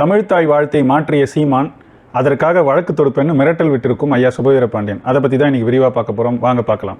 தமிழ்த்தாய் வாழ்த்தை மாற்றிய சீமான் அதற்காக வழக்கு தொடுப்பேன்னு மிரட்டல் விட்டிருக்கும் ஐயா சுபவீர பாண்டியன். அதை பற்றி தான் இன்றைக்கி விரிவாக பார்க்க போகிறோம் வாங்க பார்க்கலாம்.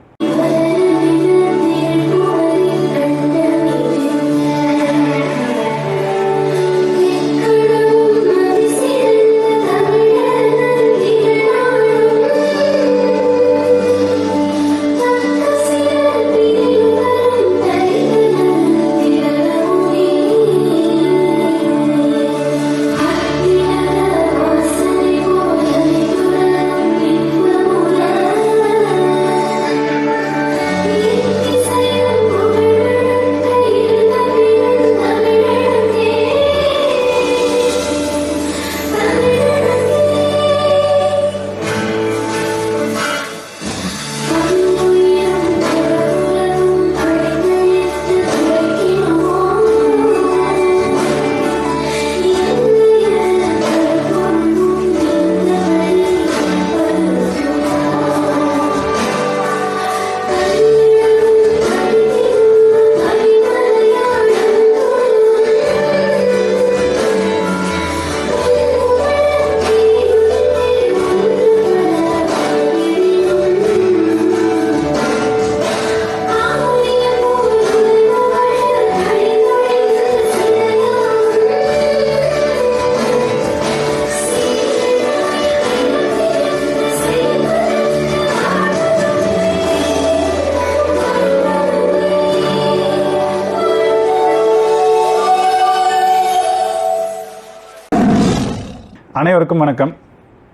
அனைவருக்கும் வணக்கம்.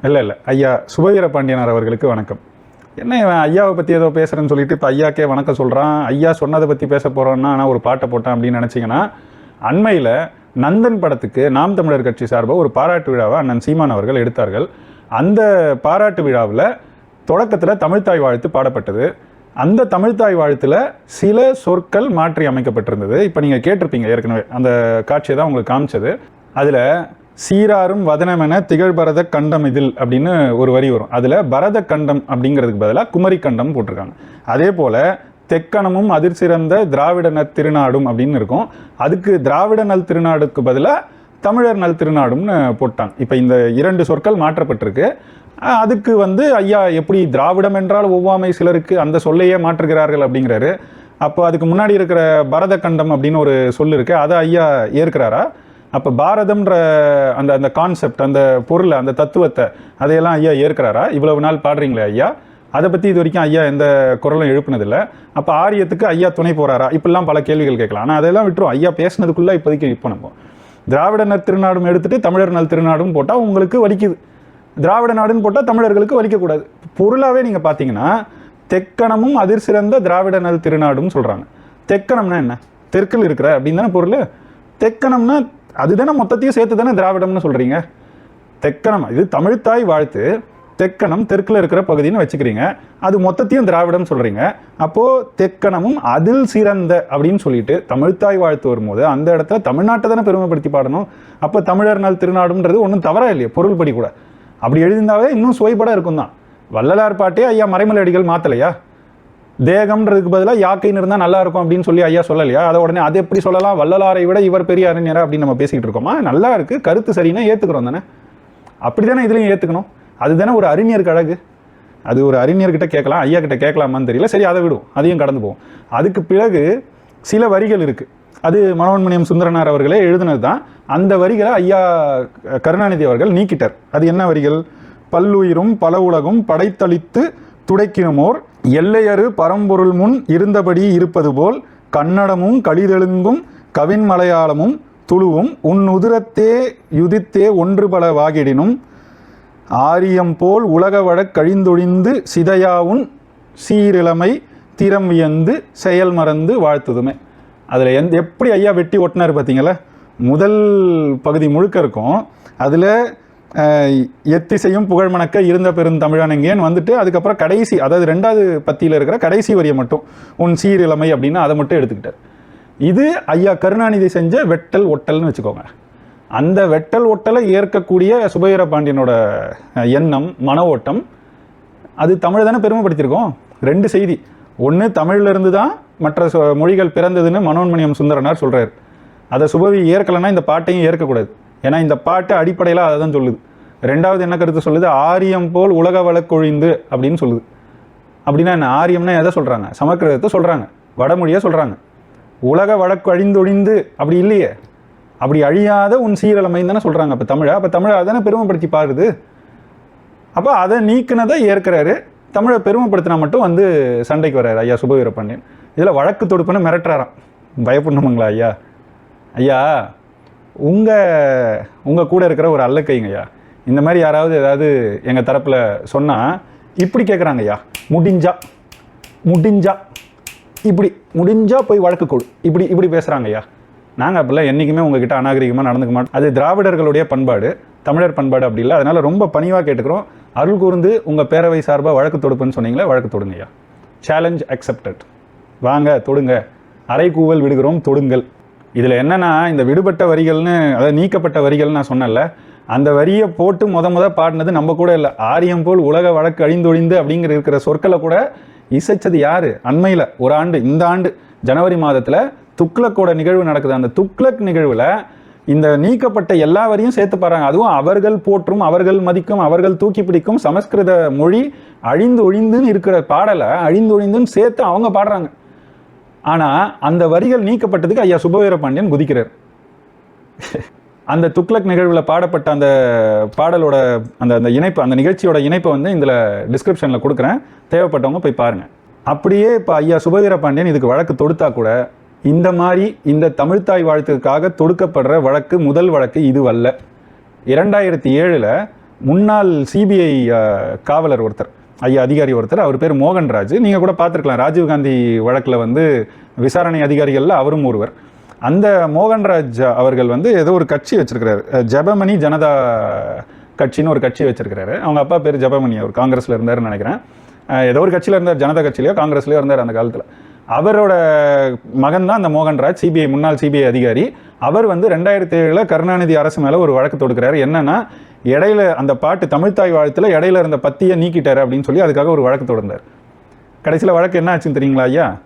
இல்லை இல்லை. ஐயா சுபவீர பாண்டியனார் அவர்களுக்கு வணக்கம். என்ன இவன் ஐயாவை பற்றி ஏதோ பேசுகிறேன்னு சொல்லிட்டு இப்போ ஐயாக்கே வணக்கம் சொல்கிறான் ஐயா சொன்னதை பற்றி பேச போகிறோன்னா நான் ஒரு பாட்டை போட்டான் அப்படின்னு நினச்சிங்கன்னா அண்மையில் நந்தன் படத்துக்கு நாம் தமிழர் கட்சி சார்பாக ஒரு பாராட்டு விழாவை அண்ணன் சீமான் அவர்கள் எடுத்தார்கள். அந்த பாராட்டு விழாவில் தொடக்கத்தில் தமிழ்த்தாய் வாழ்த்து பாடப்பட்டது. அந்த தமிழ்த்தாய் வாழ்த்தில் சில சொற்கள் மாற்றி அமைக்கப்பட்டிருந்தது. இப்போ நீங்கள் கேட்டிருப்பீங்க ஏற்கனவே. அந்த காட்சியை தான் உங்களுக்கு காமிச்சது. அதில் சீராரும் வதனமென திகழ் பரத கண்டம் இதில் அப்படின்னு ஒரு வரி வரும். அதில் பரத கண்டம் அப்படிங்கிறதுக்கு பதிலாக குமரி கண்டம் போட்டிருக்காங்க. அதே போல் தெக்கணமும் அதிர்சிறந்த திராவிட நல் திருநாடும் அப்படின்னு இருக்கும். அதுக்கு திராவிட நல் திருநாடுக்கு பதிலாக தமிழர் நல் திருநாடும்னு போட்டாங்க. இப்போ இந்த இரண்டு சொற்கள் மாற்றப்பட்டிருக்கு. அதுக்கு வந்து ஐயா எப்படி திராவிடம் என்றால் ஒவ்வாமை சிலருக்கு அந்த சொல்லையே மாற்றுகிறார்கள் அப்படிங்கிறாரு. அப்போ அதுக்கு முன்னாடி இருக்கிற பரத கண்டம் அப்படின்னு ஒரு சொல் இருக்கு. அதை ஐயா ஏற்கிறாரா? அப்போ பாரதம்ன்ற அந்த அந்த கான்செப்ட் அந்த பொருளை அந்த தத்துவத்தை அதையெல்லாம் ஐயா ஏற்கிறாரா? இவ்வளவு நாள் பாடுறீங்களே ஐயா? அதை பற்றி இது வரைக்கும் ஐயா எந்த குரலும் எழுப்பினதில்லை. அப்போ ஆரியத்துக்கு ஐயா துணை போகிறாரா இப்படிலாம் பல கேள்விகள் கேட்கலாம். ஆனால் அதெல்லாம் விட்டுரும். ஐயா பேசினதுக்குள்ளே இப்போதைக்கு இப்போ நம்ம. திராவிட நல் திருநாடும் எடுத்துகிட்டு தமிழர் நல் திருநாடும் போட்டால் உங்களுக்கு வலிக்குது. திராவிட நாடுன்னு போட்டால் தமிழர்களுக்கு வலிக்கக்கூடாது. பொருளாகவே நீங்கள் பார்த்தீங்கன்னா தெக்கணமும் அதிர் சிறந்த திராவிட நல் திருநாடும் சொல்கிறாங்க தெக்கணம்னா என்ன? தெற்கில் இருக்கிற அப்படின்னு தானே பொருள்? தெக்கணம்னா அதுதானே மொத்தத்தையும் சேர்த்து தானே திராவிடம்னு சொல்கிறீங்க தெக்கணம். இது தமிழ்த்தாய் வாழ்த்து. தெக்கணம் தெற்கில் இருக்கிற பகுதின்னு வச்சுக்கிறீங்க. அது மொத்தத்தையும் திராவிடம் சொல்கிறீங்க அப்போது தெக்கணமும் அதில் சிறந்த அப்படின்னு சொல்லிட்டு தமிழ்த்தாய் வாழ்த்து வரும்போது அந்த இடத்துல தமிழ்நாட்டை தானே பெருமைப்படுத்தி பாடணும்? அப்போ தமிழர் நாள் திருநாடுன்றது ஒன்றும் தவறா இல்லையா? பொருள்படி கூட. அப்படி எழுதியிருந்தாவே இன்னும் சுவைபட இருக்கும் தான் வள்ளலார் பாட்டே ஐயா மறைமலை அடிகள் மாற்றலையா தேகம்ன்றதுக்கு பதிலாக யாக்கைன்னு இருந்தால் நல்லா இருக்கும் அப்படின்னு சொல்லி ஐயா சொல்லலையா? அதை உடனே அதை எப்படி சொல்லலாம்? வள்ளலாரை விட இவர் பெரிய அறிஞரா அப்படின்னு நம்ம பேசிக்கிட்டு இருக்கோமா? நல்லா இருக்குது கருத்து சரின்னா ஏற்றுக்கிறோம் தானே. அப்படி தானே இதுலையும் ஏற்றுக்கணும் அதுதானே ஒரு அறிஞருக்கு அழகு. அது ஒரு அறிஞர்கிட்ட கேட்கலாம் ஐயா கிட்ட கேட்கலாமான்னு தெரியல. சரி அதை விடும் அதையும் கடந்து போவோம். அதுக்கு பிறகு சில வரிகள் இருக்குது அது மனோன்மணியம் சுந்தரனார் அவர்களே எழுதுனது தான் அந்த வரிகளை ஐயா கருணாநிதி அவர்கள் நீக்கிட்டார். அது என்ன வரிகள்? பல்லுயிரும் பல உலகும் படைத்தளித்து துடைக்கினுமோர் எல்லையறு பரம்பொருள் முன் இருந்தபடி இருப்பது போல் கன்னடமும் கழிதெழுங்கும் கவின் மலையாளமும் துளுவும் உன் உதிரத்தே யுதித்தே ஒன்று பல வாகிடினும் ஆரியம் போல் உலக வழக் கழிந்தொழிந்து சிதையாவுன் சீரிழமை திறம் வியந்து செயல் மறந்து வாழ்த்துதுமே. அதில் எந்த எப்படி ஐயா வெட்டி ஒட்டினார் பார்த்தீங்களா முதல் பகுதி முழுக்க இருக்கும். அதில் எத்திசையும் புகழ் மணக்க இருந்த பெருந்தமிழனங்கேன்னு வந்துட்டு அதுக்கப்புறம் கடைசி அதாவது ரெண்டாவது பத்தியில் இருக்கிற கடைசி வரியை மட்டும் உன் சீரிழமை அப்படின்னு அதை மட்டும் எடுத்துக்கிட்டார். இது ஐயா கருணாநிதி செஞ்ச வெட்டல் ஒட்டல்னு வச்சுக்கோங்க. அந்த வெட்டல் ஒட்டலை ஏற்கக்கூடிய சுபவீர பாண்டியனோட எண்ணம் மன ஓட்டம் அது தமிழ் தானே பெருமைப்படுத்தியிருக்கோம்? ரெண்டு செய்தி. ஒன்று தமிழிலிருந்து தான் மற்ற மொழிகள் பிறந்ததுன்னு மனோன்மணியம் சுந்தரனார் சொல்கிறார் அதை சுபவி ஏற்கலைன்னா இந்த பாட்டையும் ஏற்கக்கூடாது. ஏன்னா இந்த பாட்டு அடிப்படையில் அதை தான் சொல்லுது. ரெண்டாவது என்ன கருத்து சொல்லுது? ஆரியம் போல் உலக வழக்கொழிந்து அப்படின்னு சொல்லுது. அப்படின்னா என்ன? ஆரியம்னா எதை சொல்கிறாங்க சமஸ்கிருதத்தை சொல்கிறாங்க வடமொழியை சொல்கிறாங்க உலக வழக்கு அழிந்தொழிந்து அப்படி இல்லையே? அப்படி அழியாத உன் சீரழமைன்னு தானே சொல்கிறாங்க அப்போ தமிழை? அப்போ தமிழை அதானே பெருமைப்படுத்தி பாருது. அப்போ அதை நீக்கினதை ஏற்கிறாரு. தமிழை பெருமைப்படுத்தினா மட்டும் வந்து சண்டைக்கு வர்றாரு ஐயா சுபவீர பாண்டியன் இதில் வழக்கு தொடுப்புன்னு மிரட்டுறாராம். பயப்படணுமாங்களா ஐயா? ஐயா உங்கள் உங்கள் கூட இருக்கிற ஒரு அல்லக்கைங்கய்யா இந்த மாதிரி யாராவது ஏதாவது எங்கள் தரப்பில் சொன்னால் இப்படி கேட்குறாங்க ஐயா முடிஞ்சா முடிஞ்சா இப்படி முடிஞ்சா போய் வழக்கு கொடு. இப்படி இப்படி பேசுகிறாங்க ஐயா நாங்கள் அப்படிலாம் என்றைக்குமே உங்ககிட்ட அநாகரிகமாக நடந்துக்க மாட்டோம். அது திராவிடர்களுடைய பண்பாடு தமிழர் பண்பாடு அப்படி இல்லை. அதனால் ரொம்ப பணிவாக கேட்டுக்கிறோம். அருள் கூர்ந்து உங்கள் பேரவை சார்பாக வழக்கு தொடுப்புன்னு சொன்னீங்களே வழக்கு தொடுங்கய்யா. சேலஞ்ச் அக்செப்டட் வாங்க தொடுங்க. அரைக்கூவல் விடுகிறோம் தொடுங்கள். இதில் என்னென்னா இந்த விடுபட்ட வரிகள்னு அதாவது நீக்கப்பட்ட வரிகள்னு நான் சொன்னேன்ல அந்த வரியை போட்டு முத முத பாடினது நம்ம கூட இல்லை. ஆரியம் போல் உலக வழக்கு அழிந்தொழிந்து அப்படிங்கிற இருக்கிற சொற்களை கூட இசைச்சது யார்? அண்மையில் ஒரு ஆண்டு இந்த ஆண்டு ஜனவரி மாதத்தில் துக்ளக்கோட நிகழ்வு நடக்குது. அந்த துக்ளக் நிகழ்வில் இந்த நீக்கப்பட்ட எல்லா வரியும் சேர்த்து பாருங்க அதுவும் அவர்கள் போற்றும் அவர்கள் மதிக்கும் அவர்கள் தூக்கி பிடிக்கும் சமஸ்கிருத மொழி அழிந்து ஒழிந்துன்னு இருக்கிற பாடலை அழிந்து ஒழிந்துன்னு சேர்த்து அவங்க பாடுறாங்க. ஆனால் அந்த வரிகள் நீக்கப்பட்டதுக்கு ஐயா சுபவீர பாண்டியன் குதிக்கிறார். அந்த துக்ளக் நிகழ்வில் பாடப்பட்ட அந்த பாடலோட அந்த அந்த இணைப்பு அந்த நிகழ்ச்சியோட இணைப்பை வந்து இதில் டிஸ்கிரிப்ஷனில் கொடுக்குறேன். தேவைப்பட்டவங்க போய் பாருங்கள் அப்படியே இப்போ ஐயா சுபவீர பாண்டியன் இதுக்கு வழக்கு தொடுத்தா கூட இந்த மாதிரி இந்த தமிழ்த்தாய் வாழ்த்துக்காக தொடுக்கப்படுற வழக்கு முதல் வழக்கு இதுவல்ல. இரண்டாயிரத்தி ஏழில் முன்னாள் சிபிஐ காவலர் ஒருத்தர். ஐயா அதிகாரி ஒருத்தர் அவர் பேர் மோகன்ராஜ். நீங்கள் கூட பார்த்துருக்கலாம் ராஜீவ்காந்தி வழக்கில் வந்து விசாரணை அதிகாரிகளில் அவரும் ஒருவர். அந்த மோகன்ராஜ் அவர்கள் வந்து ஏதோ ஒரு கட்சி வச்சுருக்கிறார். ஜபமணி ஜனதா கட்சின்னு ஒரு கட்சி வச்சிருக்கிறாரு. அவங்க அப்பா பேர் ஜெபமணி அவர் காங்கிரஸில் இருந்தார்னு நினைக்கிறேன். ஏதோ ஒரு கட்சியில் இருந்தார் ஜனதா கட்சியிலையோ காங்கிரஸ்லையோ இருந்தார் அந்த காலத்தில். அவரோட மகன் தான் அந்த மோகன்ராஜ் சிபிஐ முன்னாள் சிபிஐ அதிகாரி. அவர் வந்து ரெண்டாயிரத்தி ஏழில் கருணாநிதி அரசு மேலே ஒரு வழக்கு தொடுக்கிறாரு. என்னென்னா இடையில அந்த பாட்டு தமிழ்த்தாய் வாழ்த்துல இடையில இருந்த பத்தியை நீக்கிட்டார் அப்படின்னு சொல்லி அதுக்காக ஒரு வழக்கு தொடர்ந்தார். கடைசியில் வழக்கு என்ன ஆச்சுன்னு தெரியுங்களா ஐயா?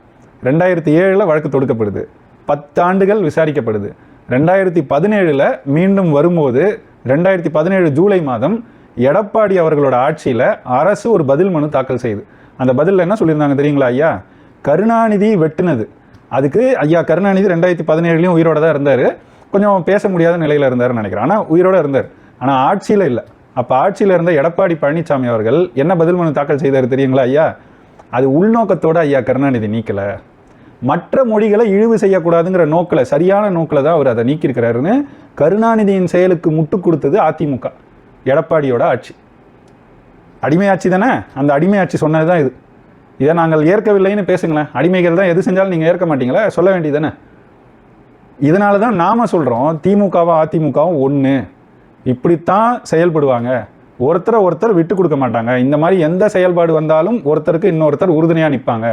ரெண்டாயிரத்தி ஏழில் வழக்கு தொடுக்கப்படுது. பத்தாண்டுகள் விசாரிக்கப்படுது. ரெண்டாயிரத்தி பதினேழில் மீண்டும் வரும்போது ரெண்டாயிரத்தி பதினேழு ஜூலை மாதம் எடப்பாடி அவர்களோட ஆட்சியில் அரசு ஒரு பதில் மனு தாக்கல் செய்யுது அந்த பதிலில் என்ன சொல்லியிருந்தாங்க தெரியுங்களா ஐயா? கருணாநிதி வெட்டுனது. அதுக்கு ஐயா கருணாநிதி ரெண்டாயிரத்தி பதினேழுலையும் உயிரோட தான் இருந்தார். கொஞ்சம் பேச முடியாத நிலையில் இருந்தார்னு நினைக்கிறேன். ஆனால் உயிரோட இருந்தார். ஆனால் ஆட்சியில் இல்லை. அப்போ ஆட்சியில் இருந்த எடப்பாடி பழனிசாமி அவர்கள் என்ன பதில் மனு தாக்கல் செய்தார் தெரியுங்களா ஐயா? அது உள்நோக்கத்தோடு ஐயா கருணாநிதி நீக்கலை. மற்ற மொழிகளை இழிவு செய்யக்கூடாதுங்கிற நோக்கில் சரியான நோக்கில் தான் அவர் அதை நீக்கியிருக்கிறாருன்னு கருணாநிதியின் செயலுக்கு முட்டு கொடுத்தது அதிமுக எடப்பாடியோட ஆட்சி. அடிமை ஆட்சி தானே? அந்த அடிமை ஆட்சி சொன்னது தான் இது. இதை நாங்கள் ஏற்கவில்லைன்னு பேசுங்களேன். அடிமைகள் தான் எது செஞ்சாலும் நீங்கள் ஏற்க மாட்டீங்களா? சொல்ல வேண்டியது தானே? இதனால தான் நாம் சொல்கிறோம் திமுகவும் அதிமுகவும் ஒன்று இப்படித்தான் செயல்படுவாங்க. ஒருத்தரை ஒருத்தர் விட்டு கொடுக்க மாட்டாங்க. இந்த மாதிரி எந்த செயல்பாடு வந்தாலும் ஒருத்தருக்கு இன்னொருத்தர் உறுதுணையாக நிற்பாங்க.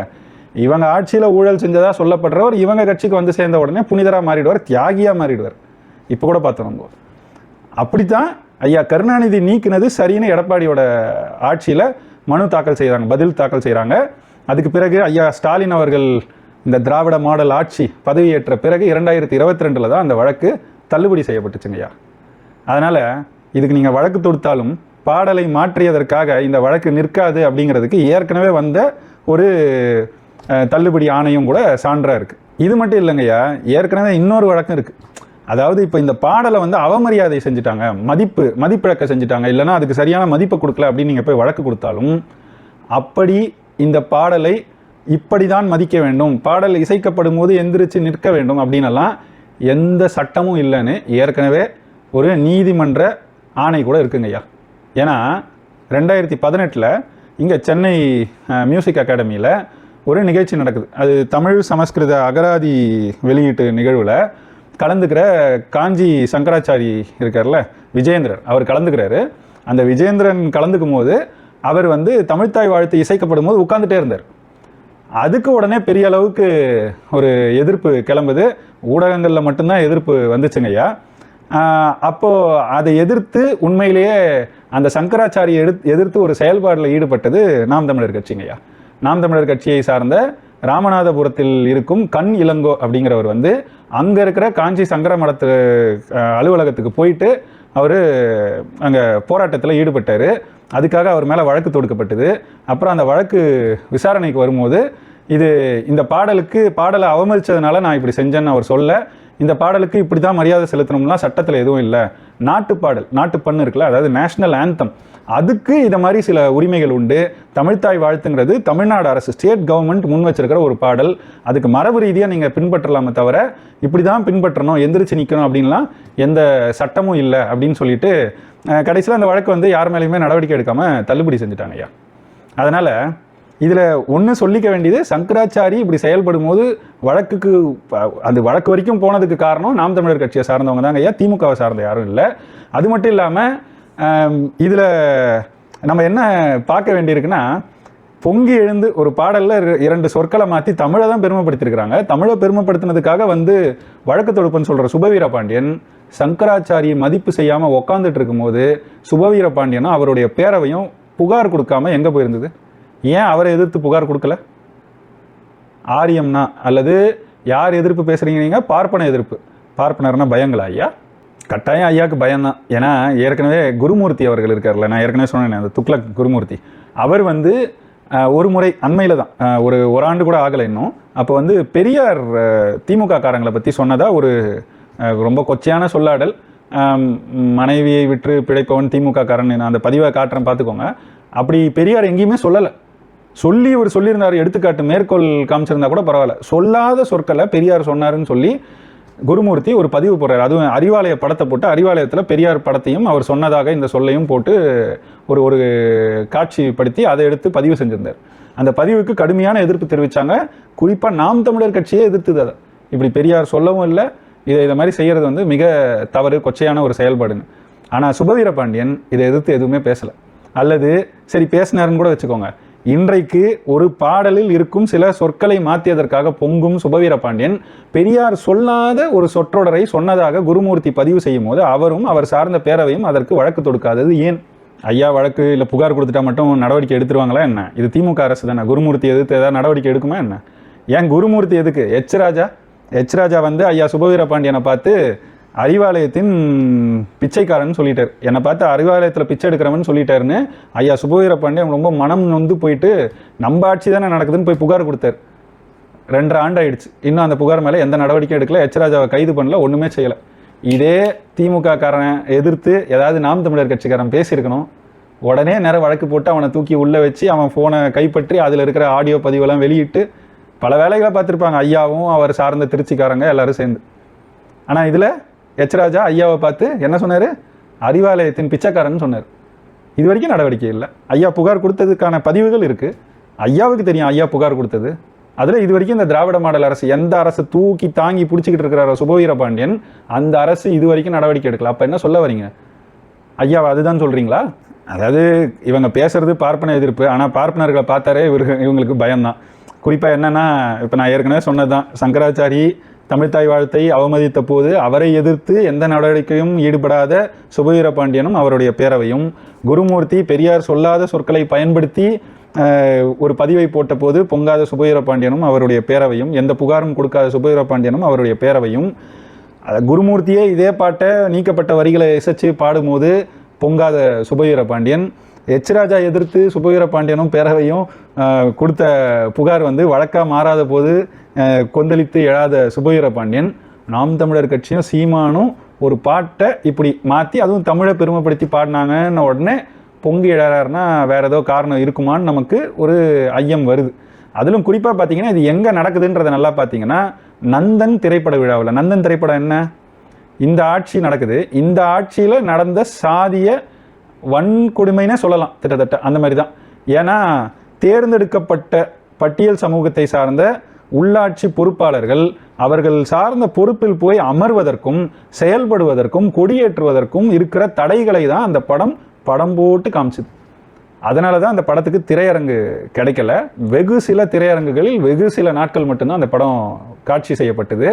இவங்க ஆட்சியில் ஊழல் செஞ்சதாக சொல்லப்படுறவர் இவங்க கட்சிக்கு வந்து சேர்ந்த உடனே புனிதராக மாறிடுவார் தியாகியாக மாறிடுவார். இப்போ கூட பார்த்தோம் நம்ம. அப்படித்தான் ஐயா கருணாநிதி நீக்கினது சரின்னு எடப்பாடியோட ஆட்சியில் மனு தாக்கல் செய்கிறாங்க பதில் தாக்கல் செய்கிறாங்க அதுக்கு பிறகு ஐயா ஸ்டாலின் அவர்கள் இந்த திராவிட மாடல் ஆட்சி பதவியேற்ற பிறகு இரண்டாயிரத்தி இருபத்தி ரெண்டில் தான் அந்த வழக்கு தள்ளுபடி செய்யப்பட்டுச்சுங்கய்யா அதனால் இதுக்கு நீங்கள் வழக்கு தொடுத்தாலும் பாடலை மாற்றியதற்காக இந்த வழக்கு நிற்காது அப்படிங்கிறதுக்கு ஏற்கனவே வந்த ஒரு தள்ளுபடி ஆணையம் கூட சான்றாக இருக்குது இது மட்டும் இல்லைங்கய்யா ஏற்கனவே இன்னொரு வழக்கம் இருக்குது அதாவது இப்போ இந்த பாடலை வந்து அவமரியாதை செஞ்சுட்டாங்க மதிப்பு மதிப்பிழக்க செஞ்சுட்டாங்க இல்லைனா அதுக்கு சரியான மதிப்பை கொடுக்கல அப்படின்னு நீங்கள் போய் வழக்கு கொடுத்தாலும் அப்படி இந்த பாடலை இப்படி தான் மதிக்க வேண்டும் பாடல் இசைக்கப்படும் போது எந்திரிச்சு நிற்க வேண்டும் அப்படின்னலாம் எந்த சட்டமும் இல்லைன்னு ஏற்கனவே ஒரு நீதிமன்ற ஆணை கூட இருக்குங்க ஐயா. ஏன்னா ரெண்டாயிரத்தி பதினெட்டில் இங்கே சென்னை மியூசிக் அகாடமியில் ஒரு நிகழ்ச்சி நடக்குது. அது தமிழ் சமஸ்கிருத அகராதி வெளியீட்டு நிகழ்வில் கலந்துக்கிற காஞ்சி சங்கராச்சாரி இருக்கார்ல விஜேந்திரன் அவர் கலந்துக்கிறாரு. அந்த விஜயேந்திரன் கலந்துக்கும் போது அவர் வந்து தமிழ்த்தாய் வாழ்த்து இசைக்கப்படும் போது உட்காந்துட்டே இருந்தார். அதுக்கு உடனே பெரிய அளவுக்கு ஒரு எதிர்ப்பு கிளம்புது. ஊடகங்களில் மட்டும்தான் எதிர்ப்பு வந்துச்சுங்க அப்போது அதை எதிர்த்து உண்மையிலேயே அந்த சங்கராச்சாரியை எடுத்து எதிர்த்து ஒரு செயல்பாடில் ஈடுபட்டது நாம் தமிழர் கட்சிங்கய்யா நாம் தமிழர் கட்சியை சார்ந்த ராமநாதபுரத்தில் இருக்கும் கண் இளங்கோ அப்படிங்கிறவர் வந்து அங்கே இருக்கிற காஞ்சி சங்கர மடத்து அலுவலகத்துக்கு போயிட்டு அவர் அங்கே போராட்டத்தில் ஈடுபட்டார். அதுக்காக அவர் மேலே வழக்கு தொடுக்கப்பட்டது. அப்புறம் அந்த வழக்கு விசாரணைக்கு வரும்போது இது இந்த பாடலுக்கு பாடலை அவமதித்ததுனால நான் இப்படி செஞ்சேன்னு அவர் சொல்ல இந்த பாடலுக்கு இப்படி தான் மரியாதை செலுத்தணும்லாம் சட்டத்தில் எதுவும் இல்லை. நாட்டுப்பாடல் நாட்டுப்பண்ணு இருக்குல்ல அதாவது நேஷனல் ஆந்தம் அதுக்கு இதை மாதிரி சில உரிமைகள் உண்டு. தமிழ்த்தாய் வாழ்த்துங்கிறது தமிழ்நாடு அரசு ஸ்டேட் கவர்மெண்ட் முன் வச்சிருக்கிற ஒரு பாடல். அதுக்கு மரபு ரீதியாக நீங்கள் பின்பற்றலாமே தவிர இப்படி தான் பின்பற்றணும் எந்திரிச்சு நிற்கணும் அப்படின்லாம் எந்த சட்டமும் இல்லை அப்படின்னு சொல்லிட்டு கடைசியில் அந்த வழக்கு வந்து யார் மேலேயுமே நடவடிக்கை எடுக்காமல் தள்ளுபடி செஞ்சுட்டாங்க ஐயா. அதனால் இதில் ஒன்று சொல்லிக்க வேண்டியது சங்கராச்சாரி இப்படி செயல்படும் போது வழக்குக்கு அந்த அது வழக்கு வரைக்கும் போனதுக்கு காரணம் நாம் தமிழர் கட்சியை சார்ந்தவங்க தாங்க ஐயா. திமுகவை சார்ந்த யாரும் இல்லை. அது மட்டும் இல்லாமல் இதில் நம்ம என்ன பார்க்க வேண்டியிருக்குன்னா பொங்கி எழுந்து ஒரு பாடலில் இரண்டு சொற்களை மாற்றி தமிழை தான் பெருமைப்படுத்தியிருக்கிறாங்க. தமிழை பெருமைப்படுத்தினதுக்காக வந்து வழக்கு தொடுப்புன்னு சொல்கிற சுபவீர பாண்டியன் சங்கராச்சாரியை மதிப்பு செய்யாமல் உக்காந்துட்டு இருக்கும்போது சுபவீர பாண்டியனும் அவருடைய பேரவையும் புகார் கொடுக்காம எங்கே போயிருந்தது? ஏன் அவரை எதிர்த்து புகார் கொடுக்கல? ஆரியம்னா அல்லது யார் எதிர்ப்பு பேசுகிறீங்க பார்ப்பன எதிர்ப்பு. பார்ப்பனர்னா பயங்களா ஐயா? கட்டாயம் ஐயாவுக்கு பயம்தான். ஏன்னா ஏற்கனவே குருமூர்த்தி அவர்கள் இருக்கார்ல நான் ஏற்கனவே சொன்னேன் அந்த துக்ளக் குருமூர்த்தி. அவர் வந்து ஒரு முறை அண்மையில் தான் ஒரு ஒரு ஆண்டு கூட ஆகலை இன்னும். அப்போ வந்து பெரியார் திமுக காரங்களை பற்றி சொன்னதாக ஒரு ரொம்ப கொச்சையான சொல்லாடல். மனைவியை விற்று பிழைப்பவன் திமுக காரன் நான் அந்த பதிவை காட்டுறேன் பார்த்துக்கோங்க. அப்படி பெரியார் எங்கேயுமே சொல்லலை. சொல்லி இவர் சொல்லியிருந்தார் எடுத்துக்காட்டு மேற்கோள் காமிச்சிருந்தா கூட பரவாயில்ல. சொல்லாத சொற்களை பெரியார் சொன்னாருன்னு சொல்லி குருமூர்த்தி ஒரு பதிவு போடுறாரு. அதுவும் அறிவாலய படத்தை போட்டு அறிவாலயத்தில் பெரியார் படத்தையும் அவர் சொன்னதாக இந்த சொல்லையும் போட்டு ஒரு ஒரு காட்சிப்படுத்தி அதை எடுத்து பதிவு செஞ்சிருந்தார். அந்த பதிவுக்கு கடுமையான எதிர்ப்பு தெரிவித்தாங்க குறிப்பாக நாம் தமிழர் கட்சியே எதிர்த்தது அதை. இப்படி பெரியார் சொல்லவும் இல்லை. இதை இதை மாதிரி செய்கிறது வந்து மிக தவறு கொச்சையான ஒரு செயல்பாடுன்னு. ஆனால் சுபவீர பாண்டியன் இதை எதிர்த்து எதுவுமே பேசலை. அல்லது சரி பேசினாருன்னு கூட வச்சுக்கோங்க. இன்றைக்கு ஒரு பாடலில் இருக்கும் சில சொற்களை மாற்றியதற்காக பொங்கும் சுபவீர பாண்டியன் பெரியார் சொல்லாத ஒரு சொற்றொடரை சொன்னதாக குருமூர்த்தி பதிவு செய்யும் போது அவரும் அவர் சார்ந்த பேரவையும் அதற்கு வழக்கு தொடுக்காதது ஏன்? ஐயா வழக்கு இல்லை புகார் கொடுத்துட்டா மட்டும் நடவடிக்கை எடுத்துருவாங்களா என்ன? இது திமுக அரசு தானே குருமூர்த்தி எதிர்த்து ஏதாவது நடவடிக்கை எடுக்குமா என்ன? ஏன் குருமூர்த்தி எதுக்கு? எச் ராஜா? எச் ராஜா வந்து ஐயா சுபவீர பாண்டியனை பார்த்து அறிவாலயத்தின் பிச்சைக்காரன் சொல்லிட்டார். என்னை பார்த்து அறிவாலயத்தில் பிச்சை எடுக்கிறவன் சொல்லிட்டாருன்னு ஐயா சுபவீர பாண்டியன் ரொம்ப மனம் நொந்து போயிட்டு நம்ம ஆட்சி தானே நடக்குதுன்னு போய் புகார் கொடுத்தார். ரெண்டரை ஆண்டு ஆயிடுச்சு. இன்னும் அந்த புகார் மேலே எந்த நடவடிக்கையும் எடுக்கல. எச் ராஜாவை கைது பண்ணல ஒன்றுமே செய்யலை. இதே திமுக எதிர்த்து ஏதாவது நாம் தமிழர் கட்சிக்காரன் பேசியிருக்கணும். உடனே நேரம் வழக்கு போட்டு அவனை தூக்கி உள்ளே வச்சு அவன் ஃபோனை கைப்பற்றி அதில் இருக்கிற ஆடியோ பதிவெல்லாம் வெளியிட்டு பல வேலைகளை பார்த்துருப்பாங்க. ஐயாவும் அவர் சார்ந்த திருச்சிக்காரங்க எல்லாரும் சேர்ந்து. ஆனால் இதில் எச்ராஜா ஐயாவை பார்த்து என்ன சொன்னார்? அறிவாலயத்தின் பிச்சைக்காரன் சொன்னார். இது வரைக்கும் நடவடிக்கை இல்லை. ஐயா புகார் கொடுத்ததுக்கான பதிவுகள் இருக்குது ஐயாவுக்கு தெரியும் ஐயா புகார் கொடுத்தது. அதில் இது வரைக்கும் இந்த திராவிட மாடல் அரசு எந்த அரசு தூக்கி தாங்கி பிடிச்சிக்கிட்டு இருக்கிறாரோ சுபவீர பாண்டியன் அந்த அரசு இது வரைக்கும் நடவடிக்கை எடுக்கல. அப்போ என்ன சொல்ல வரீங்க? ஐயாவை அதுதான் சொல்கிறீங்களா அதாவது இவங்க பேசுறது பார்ப்பன எதிர்ப்பு. ஆனால் பார்ப்பனர்களை பார்த்தாரே இவருக்கு இவங்களுக்கு பயம்தான். குறிப்பாக என்னன்னா இப்போ நான் ஏற்கனவே சொன்னது தான் சங்கராச்சாரி தமிழ்த்தாய் வாழ்த்தை அவமதித்த போது அவரை எதிர்த்து எந்த நடவடிக்கையும் ஈடுபடாத சுபவீர பாண்டியனும் அவருடைய பேரவையும் குருமூர்த்தி பெரியார் சொல்லாத சொற்களை பயன்படுத்தி ஒரு பதிவை போட்ட போது பொங்காத சுபவீர பாண்டியனும் அவருடைய பேரவையும் எந்த புகாரும் கொடுக்காத சுபவீர பாண்டியனும் அவருடைய பேரவையும். குருமூர்த்தியே இதே பாட்டை நீக்கப்பட்ட வரிகளை இசைச்சு பாடும்போது பொங்காத சுபவீர பாண்டியன் எச் ராஜா எதிர்த்து சுபவீர பாண்டியனும் பேரவையும் கொடுத்த புகார் வந்து வழக்காக மாறாத போது கொந்தளித்து எழாத சுபவீர பாண்டியன். நாம் தமிழர் கட்சியும் சீமானும் ஒரு பாட்டை இப்படி மாற்றி அதுவும் தமிழை பெருமைப்படுத்தி பாடினாங்கன்ன உடனே பொங்கி இழறாருன்னா வேற ஏதோ காரணம் இருக்குமான்னு நமக்கு ஒரு ஐயம் வருது. அதிலும் குறிப்பாக பார்த்தீங்கன்னா இது எங்கே நடக்குதுன்றதை நல்லா பார்த்தீங்கன்னா நந்தன் திரைப்பட விழாவில். நந்தன் திரைப்படம் என்ன? இந்த ஆட்சி நடக்குது. இந்த ஆட்சியில் நடந்த சாதிய வன்கொடுமைனே சொல்லலாம் கிட்டத்தட்ட அந்த மாதிரி தான் ஏன்னா தேர்ந்தெடுக்கப்பட்ட பட்டியல் சமூகத்தை சார்ந்த உள்ளாட்சி பொறுப்பாளர்கள் அவர்கள் சார்ந்த பொறுப்பில் போய் அமர்வதற்கும் செயல்படுவதற்கும் கொடியேற்றுவதற்கும் இருக்கிற தடைகளை தான் அந்த படம் படம் போட்டு காமிச்சுது. அதனால தான் அந்த படத்துக்கு திரையரங்கு கிடைக்கல. வெகு சில திரையரங்குகளில் வெகு சில நாட்கள் மட்டும்தான் அந்த படம் காட்சி செய்யப்பட்டது.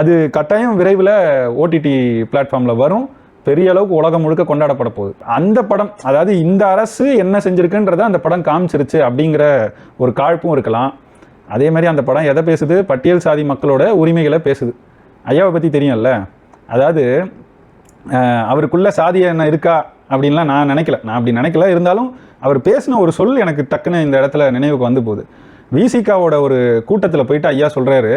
அது கட்டாயம் விரைவில் ஓடிடி பிளாட்ஃபார்மில் வரும். பெரிய அளவுக்கு உலகம் முழுக்க கொண்டாடப்பட போகுது. அந்த படம் அதாவது இந்த அரசு என்ன செஞ்சிருக்குன்றத அந்த படம் காமிச்சிருச்சு அப்படிங்கிற ஒரு காழ்ப்பும் இருக்கலாம். அதே மாதிரி அந்த படம் எதை பேசுது? பட்டியல் சாதி மக்களோட உரிமைகளை பேசுது. ஐயாவை பற்றி தெரியும்ல? அதாவது அவருக்குள்ளே அவருக்குள்ள சாதி என்ன இருக்கா அப்படின்லாம் நான் நினைக்கல. நான் அப்படி நினைக்கல. இருந்தாலும் அவர் பேசின ஒரு சொல் எனக்கு டக்குன்னு இந்த இடத்துல நினைவுக்கு வந்து போகுது. விசிகாவோட ஒரு கூட்டத்தில் போயிட்டு ஐயா சொல்கிறாரு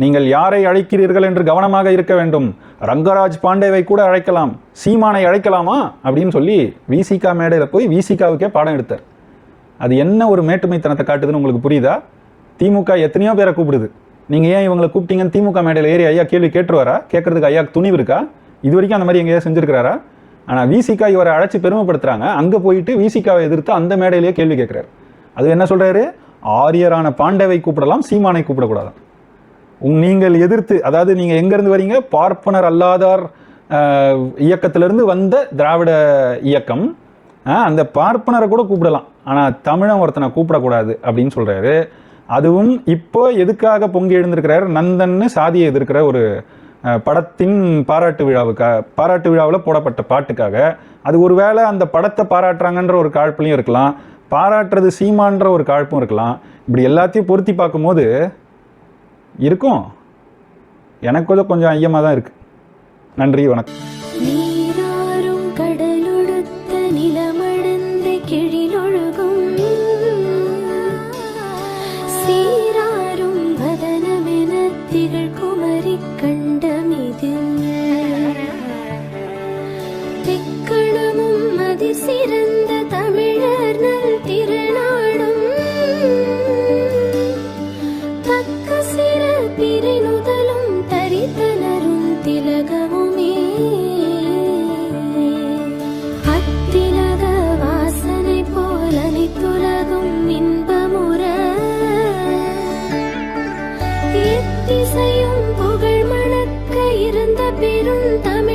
நீங்கள் யாரை அழைக்கிறீர்கள் என்று கவனமாக இருக்க வேண்டும். ரங்கராஜ் பாண்டேவை கூட அழைக்கலாம். சீமானை அழைக்கலாமா? அப்படின்னு சொல்லி விசிகா மேடையில் போய் விசிகாவுக்கே பாடம் எடுத்தார். அது என்ன ஒரு மேட்டுமைத்தனத்தை காட்டுதுன்னு உங்களுக்கு புரியுதா? திமுக எத்தனையோ பேரை கூப்பிடுது. நீங்கள் ஏன் இவங்களை கூப்பிட்டீங்கன்னு திமுக மேடையில் ஏறி ஐயா கேள்வி கேட்டுருவாரா? கேட்கறதுக்கு ஐயாக்கு துணிவு இருக்கா? இது வரைக்கும் அந்த மாதிரி எங்கேயாவது செஞ்சிருக்கிறாரா? ஆனால் விசிகா இவரை அழைச்சி பெருமைப்படுத்துகிறாங்க அங்கே போயிட்டு விசிகாவை எதிர்த்து அந்த மேடையிலேயே கேள்வி கேட்குறாரு. அது என்ன சொல்கிறாரு ஆரியரான பாண்டவை கூப்பிடலாம் சீமானை கூப்பிடக்கூடாது நீங்கள் எதிர்த்து அதாவது நீங்கள் எங்கேருந்து வரீங்க? பார்ப்பனர் அல்லாதார் இயக்கத்திலிருந்து வந்த திராவிட இயக்கம். அந்த பார்ப்பனரை கூட கூப்பிடலாம். ஆனால் தமிழன் ஒருத்தனை கூப்பிடக்கூடாது அப்படின்னு சொல்கிறாரு அதுவும் இப்போ எதுக்காக பொங்கி எழுந்திருக்கிறார்? நந்தன்னு சாதியை எதிர்க்கிற ஒரு படத்தின் பாராட்டு விழாவுக்காக பாராட்டு விழாவில் போடப்பட்ட பாட்டுக்காக. அது ஒருவேளை அந்த படத்தை பாராட்டுறாங்கன்ற ஒரு காழ்ப்புலையும் இருக்கலாம். பாராட்டுறது சீமான்ற ஒரு காழ்ப்பும் இருக்கலாம். இப்படி எல்லாத்தையும் பொருத்தி பார்க்கும்போது இருக்கும். எனக்கு கொஞ்சம் ஐயமாக தான் இருக்குது நன்றி வணக்கம். பிறந்த பெரும் தமிழ்